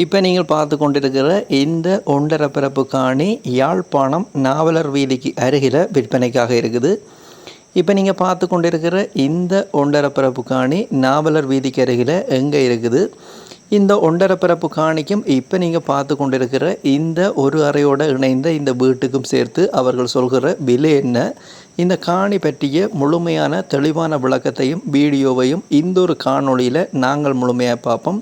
இப்போ நீங்கள் பார்த்து கொண்டிருக்கிற இந்த ஒன்றரை பிறப்பு காணி யாழ்ப்பாணம் நாவலர் வீதிக்கு அருகில் விற்பனைக்காக இருக்குது. இப்போ நீங்கள் பார்த்து கொண்டிருக்கிற இந்த ஒன்றரை பிறப்பு காணி நாவலர் வீதிக்கு அருகில் எங்கே இருக்குது? இந்த ஒன்றரை பிறப்பு காணிக்கும் இப்போ நீங்கள் பார்த்து கொண்டிருக்கிற இந்த ஒரு அறையோடு இணைந்த இந்த வீட்டுக்கும் சேர்த்து அவர்கள் சொல்கிற விலை என்ன? இந்த காணி பற்றிய முழுமையான தெளிவான விளக்கத்தையும் வீடியோவையும் இந்த ஒரு காணொளியில் நாங்கள் முழுமையாக பார்ப்போம்.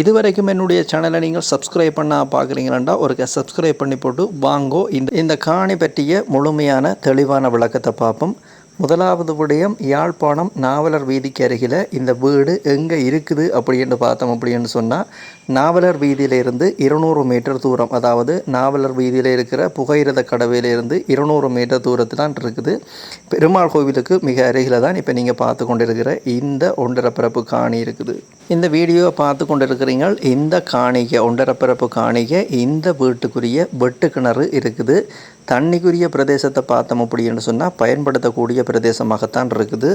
இதுவரைக்கும் என்னுடைய சேனலை நீங்கள் சப்ஸ்கிரைப் பண்ணால் பார்க்குறீங்களா ஒரு சப்ஸ்கிரைப் பண்ணி போட்டு வாங்கோ. இந்த இந்த காணி பற்றிய முழுமையான தெளிவான விளக்கத்தை பார்ப்போம். முதலாவது விடயம் யாழ்ப்பாணம் நாவலர் வீதிக்கு அருகில் இந்த வீடு எங்கே இருக்குது அப்படின்னு பார்த்தோம் அப்படின்னு சொன்னால் நாவலர் வீதியிலிருந்து இருநூறு மீட்டர் தூரம் அதாவது நாவலர் வீதியில் இருக்கிற புகையிரத கடவையிலிருந்து இருநூறு மீட்டர் தூரத்தில் தான் இருக்குது. பெருமாள் கோவிலுக்கு மிக அருகில் தான் இப்போ நீங்கள் பார்த்து கொண்டிருக்கிற இந்த ஒன்றரை காணி இருக்குது. இந்த வீடியோவை பார்த்து கொண்டிருக்கிறீங்க இந்த காணிக்கை ஒன்றரை காணிகை காணிக்கை இந்த வீட்டுக்குரிய வெட்டு கிணறு இருக்குது. தண்ணிக்குரிய பிரதேசத்தை பார்த்தோம் அப்படின்னு சொன்னால் பயன்படுத்தக்கூடிய பிரதேசமாகத்தான் இருக்குது.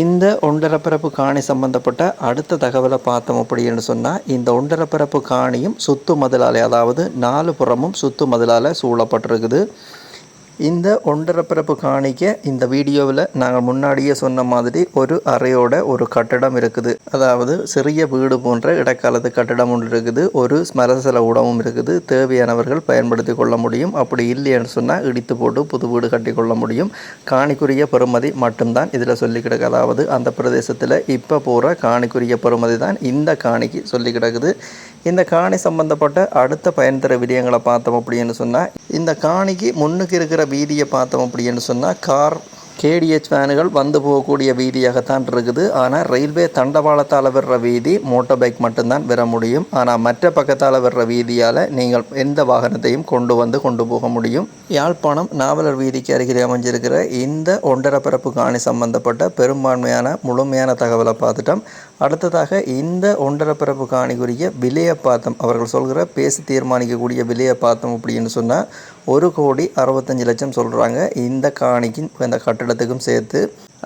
இந்த ஒன்றரப்பரப்பு காணி சம்பந்தப்பட்ட அடுத்த தகவலை பார்த்தோம் அப்படின்னு சொன்னால் இந்த ஒன்றரப்பரப்பு காணியும் சுத்து மதிலாலே அதாவது நாலு புறமும் சுத்து மதிலால் சூழப்பட்டிருக்குது. இந்த ஒன்றரை பிறப்பு காணிக்க இந்த வீடியோவில் நாங்கள் முன்னாடியே சொன்ன மாதிரி ஒரு அறையோட ஒரு கட்டடம் இருக்குது. அதாவது சிறிய வீடு போன்ற இடைக்காலத்து கட்டடம் ஒன்று இருக்குது. ஒரு ஸ்மரசல உடவும் இருக்குது. தேவையானவர்கள் பயன்படுத்தி கொள்ள முடியும். அப்படி இல்லைன்னு சொன்னால் இடித்து போட்டு புது வீடு கட்டி கொள்ள முடியும். காணிக்குரிய பெறுமதி மட்டும்தான் இதில் சொல்லி கிடக்கு. அதாவது அந்த பிரதேசத்தில் இப்போ போகிற காணிக்குரிய பெறுமதி தான் இந்த காணிக்கு சொல்லி கிடக்குது. இந்த காணி சம்பந்தப்பட்ட அடுத்த பயன் தர விடயங்களை பார்த்தோம் அப்படின்னு சொன்னால் இந்த காணிக்கு முன்னுக்கு இருக்கிற வீதியை பார்த்தோம் அப்படின்னு சொன்னால் கார் கேடிஹெச் வேனுகள் வந்து போகக்கூடிய வீதியாகத்தான் இருக்குது. ஆனால் ரயில்வே தண்டவாளத்தால் வர்ற வீதி மோட்டார் பைக் மட்டும்தான் வர முடியும். ஆனால் மற்ற பக்கத்தால் வர்ற வீதியால் நீங்கள் எந்த வாகனத்தையும் கொண்டு வந்து கொண்டு போக முடியும். யாழ்ப்பாணம் நாவலர் வீதிக்கு அருகில் அமைஞ்சிருக்கிற இந்த ஒன்றரை பரப்பு காணி சம்பந்தப்பட்ட பெரும்பான்மையான முழுமையான தகவலை பார்த்துட்டோம். அடுத்ததாக இந்த ஒன்றரை பரப்பு காணிக்குரிய விலையை பார்த்தோம் அவர்கள் சொல்கிற பேசி தீர்மானிக்கக்கூடிய விலையை பார்த்தோம் அப்படின்னு சொன்னால் ஒரு கோடி அறுபத்தஞ்சு லட்சம் சொல்கிறாங்க இந்த காணிக்கும் இந்த கட்டிடத்துக்கும் சேர்த்து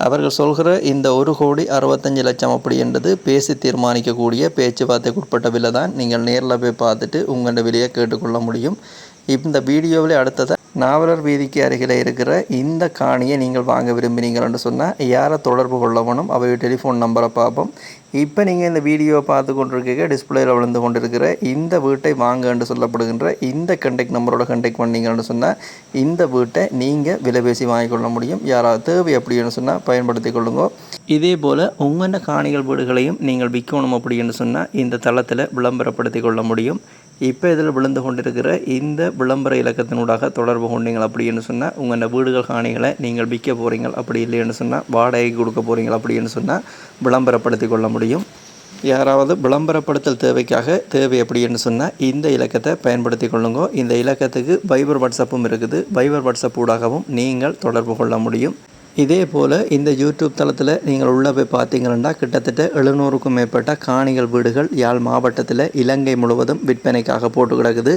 அவர்கள் சொல்கிற இந்த ஒரு கோடி அறுபத்தஞ்சு லட்சம் அப்படின்றது பேசி தீர்மானிக்கக்கூடிய பேச்சுவார்த்தைக்கு உட்பட்ட விலை தான். நீங்கள் நேரில் போய் பார்த்துட்டு உங்களோட விலையை கேட்டுக்கொள்ள முடியும். இந்த வீடியோவில் அடுத்ததாக நாவலர் வீதிக்கு அருகில் இருக்கிற இந்த காணியை நீங்கள் வாங்க விரும்பினீங்கள்னு சொன்னால் யாரை தொடர்பு கொள்ளவனும் அவை டெலிஃபோன் நம்பரை பார்ப்போம். இப்போ நீங்கள் இந்த வீடியோவை பார்த்து கொண்டிருக்க டிஸ்பிளேயில் விழுந்து கொண்டிருக்கிற இந்த வீட்டை வாங்க என்று சொல்லப்படுகின்ற இந்த கண்டெக்ட் நம்பரோட கண்டெக்ட் பண்ணீங்கன்னு சொன்னால் இந்த வீட்டை நீங்கள் விலை பேசி வாங்கிக்கொள்ள முடியும். யாராவது தேவை அப்படின்னு சொன்னால் பயன்படுத்தி கொள்ளுங்க. இதே போல் உங்களோட காணிகள் வீடுகளையும் நீங்கள் விற்கணும் அப்படின்னு சொன்னால் இந்த தளத்தில் விளம்பரப்படுத்தி கொள்ள முடியும். இப்போ இதில் விழுந்து கொண்டிருக்கிற இந்த விளம்பர இலக்கத்தினூடாக தொடர்பு கொண்டீங்கள் அப்படின்னு சொன்னால் உங்கள் வீடுகள் காணிகளை நீங்கள் விற்க போகிறீங்க அப்படி இல்லைன்னு சொன்னால் வாடகை கொடுக்க போகிறீங்க அப்படின்னு சொன்னால் விளம்பரப்படுத்தி கொள்ள முடியும். யாராவது விளம்பரப்படுத்தல் தேவைக்காக தேவை அப்படின்னு சொன்னால் இந்த இலக்கத்தை பயன்படுத்தி கொள்ளுங்க. இந்த இலக்கத்துக்கு வைபர் வாட்ஸ்அப்பும் இருக்குது. வைபர் வாட்ஸ்அப் ஊடாகவும் நீங்கள் தொடர்பு கொள்ள முடியும். இதே போல் இந்த யூடியூப் தளத்தில் நீங்கள் உள்ளே போய் பார்த்தீங்கன்னா கிட்டத்தட்ட எழுநூறுக்கும் மேற்பட்ட காணிகள் வீடுகள் யாழ் மாவட்டத்தில் இலங்கை முழுவதும் விற்பனைக்காக போட்டு கிடக்குது.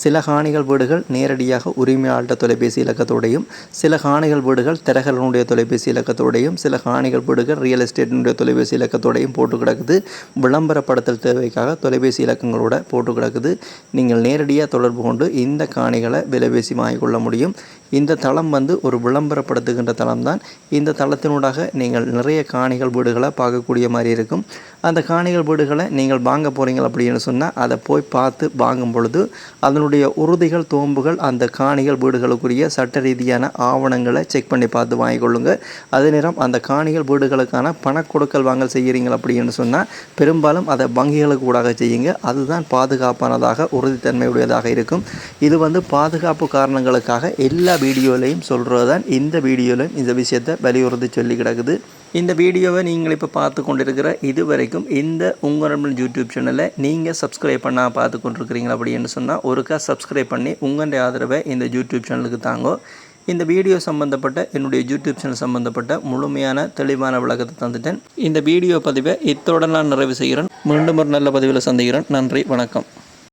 சில காணிகள் வீடுகள் நேரடியாக உரிமையாளர் தொலைபேசி இலக்கத்தோடையும் சில காணிகள் வீடுகள் திரகலனுடைய தொலைபேசி இலக்கத்தோடையும் சில காணிகள் வீடுகள் ரியல் எஸ்டேட்டினுடைய தொலைபேசி இலக்கத்தோடையும் போட்டு கிடக்குது. விளம்பரப்படுத்தல் தேவைக்காக தொலைபேசி இலக்கங்களோட போட்டு கிடக்குது. நீங்கள் நேரடியாக தொடர்பு கொண்டு இந்த காணிகளை விலைபேசி வாங்கிக்கொள்ள முடியும். இந்த தளம் வந்து ஒரு விளம்பரப்படுத்துகின்ற தளம் தான். இந்த தளத்தினூடாக நீங்கள் நிறைய காணிகள் வீடுகளை பார்க்கக்கூடிய மாதிரி இருக்கும். அந்த காணிகள் வீடுகளை நீங்கள் வாங்க போகிறீங்க அப்படின்னு சொன்னால் அதை போய் பார்த்து வாங்கும் பொழுது அதனுடைய உறுதிகள் தோம்புகள் அந்த காணிகள் வீடுகளுக்குரிய சட்ட ரீதியான ஆவணங்களை செக் பண்ணி பார்த்து வாங்கிக்கொள்ளுங்க அதே நேரம் அந்த காணிகள் வீடுகளுக்கான பண கொடுக்கல் வாங்கல் செய்கிறீங்க அப்படின்னு சொன்னால் பெரும்பாலும் அதை வங்கிகளுக்கு ஊடாக செய்யுங்க. அதுதான் பாதுகாப்பானதாக உறுதித்தன்மையுடையதாக இருக்கும். இது வந்து பாதுகாப்பு காரணங்களுக்காக எல்லா வீடியோலையும் சொல்கிறது தான் இந்த வீடியோவில் இந்த விஷயத்தை வலியுறுத்தி சொல்லி கிடக்குது. இந்த வீடியோவை நீங்கள் இப்போ பார்த்து கொண்டிருக்கிற இது வரைக்கும் இந்த உங்கள் யூடியூப் சேனலை நீங்கள் சப்ஸ்கிரைப் பண்ணால் பார்த்து கொண்டிருக்கிறீங்க அப்படின்னு சொன்னால் ஒருக்கா சப்ஸ்கிரைப் பண்ணி உங்களுடைய ஆதரவை இந்த யூடியூப் சேனலுக்கு தாங்கோ. இந்த வீடியோ சம்மந்தப்பட்ட என்னுடைய யூடியூப் சேனல் சம்மந்தப்பட்ட முழுமையான தெளிவான விளக்கத்தை தந்துட்டேன். இந்த வீடியோ பதிவை இத்தோடு நான் நிறைவு செய்கிறேன். மீண்டும் ஒரு நல்ல பதிவில் சந்திக்கிறேன். நன்றி வணக்கம்.